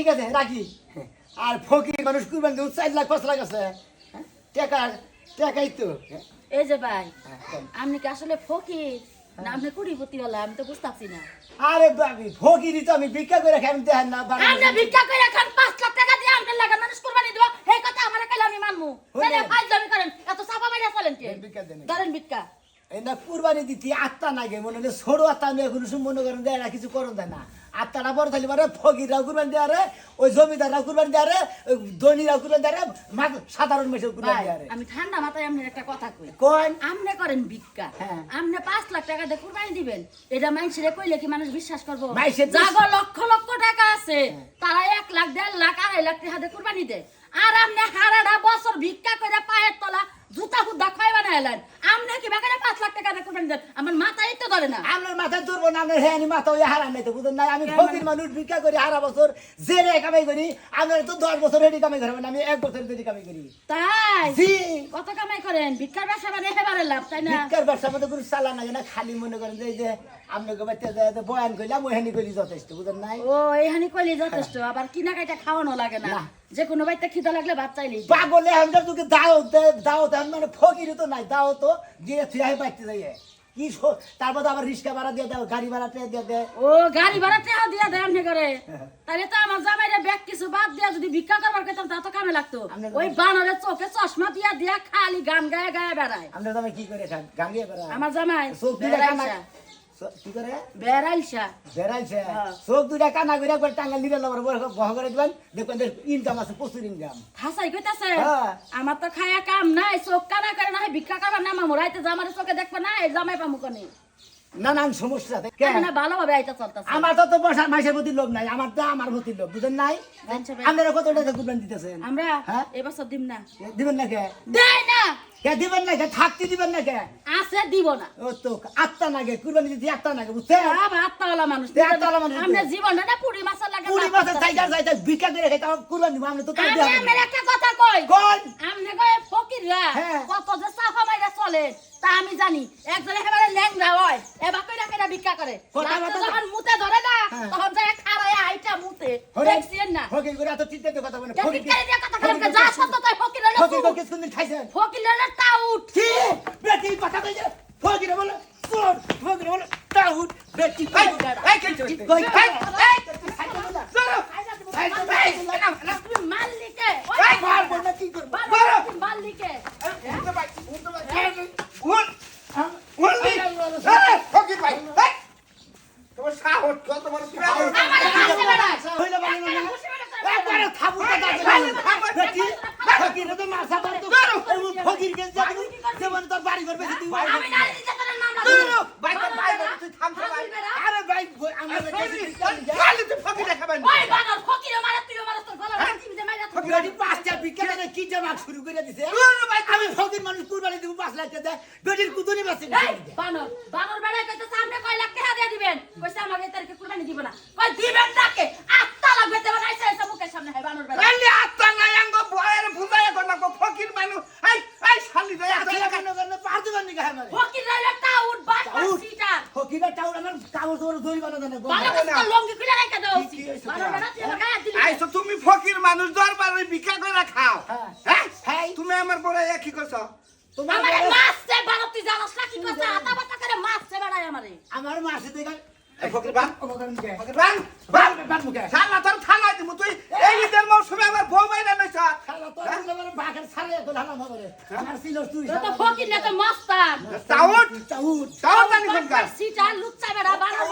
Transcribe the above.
ঠিক আছে রাখি। আর ফকির মানুষ কুরবান দেবো চার লাখ পাঁচ লাখ আছে। হ্যাঁ? টাকা টাকাই তো। এই যে ভাই হ্যাঁ, আপনি কি আসলে ফকির? না আপনি হলা আমি তো বুঝতেছি না। আরে বাবি তো আমি ভিক্ষা করে খাই আমি দেখেন না আপনি ভিক্ষা করে খান পাঁচ লাখ টাকা দিয়ে আমাকে লাগা মানুষ কুরবানি দিব এই কথা আমার কালে আমি হইলে। তাহলে ফাইজলামি করেন এত চাপা মারিয়া চলেন কি? দেন ভিক্ষা দেন। ধরেন ভিক্ষা। এই না কুরবানি দিতি আত্মা নাগে মনে হলে ছোট আত্মা আমি এখন মনে করেন দেয় না কিছু করুন দেয় না। আত্মাটা বড় থাকলে পারে ফকিররাও কুরবানি দেয় ওই জমিদাররাও কুরবানি দেয় রে ওই ধনীরাও কুরবানি দেয় সাধারণ মেসেও কুরবানি দেয় আমি ঠান্ডা মাথায় আপনার একটা কথা কই। কোন? আমনে করেন ভিক্ষা। হ্যাঁ। আমনে পাঁচ লাখ টাকা দিয়ে কুরবানি দিবেন। এটা মানুষের কইলে কি মানুষ বিশ্বাস করব? মানুষের বিশ- লক্ষ লক্ষ টাকা আছে। তারা এক লাখ দেড় লাখ আড়াই লাখ টাকা দিয়ে কুরবানি দেয়। আর আমনে হারাটা বছর ভিক্ষা করে পায়ের তলা জুতা হুদ্দা খাই বানাইলেন আমনে কি বেকারে পাঁচ লাখ টাকা কুরবানি দেন। আমার মাথায় তো ধরে না। আপনার মাথায় ধরবো না আপনার হ্যাঁ মাথা ওই হারা নাই তো বুঝলেন না আমি ফকির মানুষ ভিক্ষা করি হারা বছর জেরে কামাই করি। আপনার তো দশ বছর রেডি কামাই করবেন আমি এক বছর রেডি কামাই করি। তাই? জি। কত কামাই করেন? ভিক্ষার ব্যবসা মানে হেবারে লাভ তাই না? ভিক্ষার ব্যবসার মধ্যে কোনো চালা লাগে না খালি মনে করেন যে এই যে আপনাকে বাচ্চা যায় তো বয়ান করলাম ওইখানি করি যথেষ্ট বুঝলেন নাই? ও এইখানি কইলে যথেষ্ট আবার কিনা কাইটা খাওয়ানো লাগে না। না। যে কোনো বাড়িতে খিদা লাগলে ভাত চাইলেই পাগলে আমরা তোকে দাও দে- দাও দেন মানে ফকির তো নাই দাও তো দিয়ে থিয়াই বাইতে যাই কি তারপর আবার রিক্সা ভাড়া দিয়ে দাও গাড়ি ভাড়া দিয়ে দিয়ে দেয় ও গাড়ি ভাড়া টেহা দিয়া দেয় আমনে করে তাহলে তো আমার জামাইরে ব্যাগ কিছু বাদ দিয়া যদি ভিক্ষা করবার কইতাম তা তো কামে লাগতো। ওই বানরের চোখে চশমা দিয়া দিয়া খালি গান গায়ে গায়ে বেড়ায়। আমরা তো কি করে খান গাঙ্গিয়ে বেড়া আমার জামাই চোখ চোখ- কি করে? বেড়াইছা বেড়াইছে হ্যাঁ। চোখ দুটা কানা করে একবার টাঙ্গা নিলে লবার বহ করে দিবেন। দেখবেন ইনকাম আছে প্রচুর ইনকাম। হাসাই কইতাছে হ্যাঁ। আমার তো খায়া কাম নাই চোখ কানা করে না হয় ভিক্ষা কারণ না মামু রাইতে জামারে চোখে দেখবা না এই জামাই পামু কনে? নানান সমস্যা না ভালোভাবে আইতা চলতাছে। আমার তো তো বসার মাসের প্রতি লোভ নাই আমার তো আমার প্রতি লোভ বুঝেন নাই? আপনারা কত টাকা কুরবান দিতেছেন? আমরা হ্যাঁ? এবছর না। দিবেন না কে? দেয় না। কে দিবেন না কে? থাকতে দিবেন না কে? আছে দিব না। ও তো আত্মা নাগে কুরবানি দিতে আত্মা নাগে আত্মাওয়ালা মানুষ তে আত্মাওয়ালা মানুষ। আমরা জীবনটা না পুরি মাছের লাগে কুড়ি বছর সাইকেল যাইতে ভিক্ষা করে খাইতে আমার কুরবানি দিব আমরা তো তাই আমি দেওয়া একটা কথা কই। কোন আমনে কয় ফকিররা। কত যে সাফা মাইরা চলে তা আমি জানি একজন একেবারে ল্যাংড়া হয় এবার কইরা কইরা ভিক্ষা করে যখন মুতে ধরে না হ্যাঁ। তখন যায় খাড়ায় আইটা মুতে দেখছেন না ফকির করে এত চিন্তা কথা বলে ভিক্ষারি দিয়ে কথা বলেন যা সত্য তাই ফকির হলো ফকির চুপ। কে সুন্দর খাইছেন ফকির হলো টাউট কি বেটি কথা কইছে ফকির বলে ফকির বলে তাউট বেটি কই এই মাল্লিকে এই মারবো না কি করব মাল্লিকে হইলে বাড়ি না একবারে থাবুটা দাঁড়াতে বেটি ফকির তো মাসা বন্ধ ফকির কে যাবে যেমন তোর বাড়ি করবে তুই আমি নারী নির্যাতনের মামলা দূর দিবো। হ, ভাই, ভাই, ভাই, তুই থাম তো ভাই। আরে ভাই, আমরা কাছে বিজ্ঞান যা। ওই বানর ফকিরে মারে তুইও মারে তোর গলা ভাঙি আজ পাঁচটা বিজ্ঞানে কি জামা শুরু করে দিছে? আমি ফকির মানুষ কুরবানি দিব পাঁচ লাখ টাকা বেটির কুতুনি এই বানর বানর বেড়ায় কইতে সামনে কয় লাখ টাকা দিয়ে দিবেন? কইছে আমাকে তারিখে কুরবানি দিব না। কই দিবেন নাকে আত্মা লাগবে তে বানাইছে এসে মুখের সামনে হয় বানর বেড়া ফকির রইলে টাউট বাট টাউট? সিটার ফকিরের টাউন আমার কাগজ তোমার দড়ি বানা দেয় না বানর কইছে তোর লঙ্গি খুলে রাখা দাও কি- কি হয়েছে বানর বেড়া তুই আমার গায়ে হাত দিলি আইসো তুমি ফকির মানুষ দরবার ভিক্ষা করে খাও। হ্যাঁ। হ্যাঁ? হ্যাঁ। তুমি আমার বড় কি করছ? তোমার মাছ সে তুই জানাস না কি করছে? আতা বাতা করে মাছ সে বেড়াই আমারে। আমার মাছ দেখে ফকির বান। ফকির বান। বান বান মুখে। শালা তোর থানায় দিমু তুই এই ঈদের মৌসুমে আমার বউ মাইরা নইছ শালা তোর মুখে মানে বাঘের ছাড়ে তো ঢালা মারে আমার সিলস তুই। তো ফকির না তো মস্তান চাউট? চাউট। চাউট জানি ফকির সিটার লুচ্চা বেড়া বানর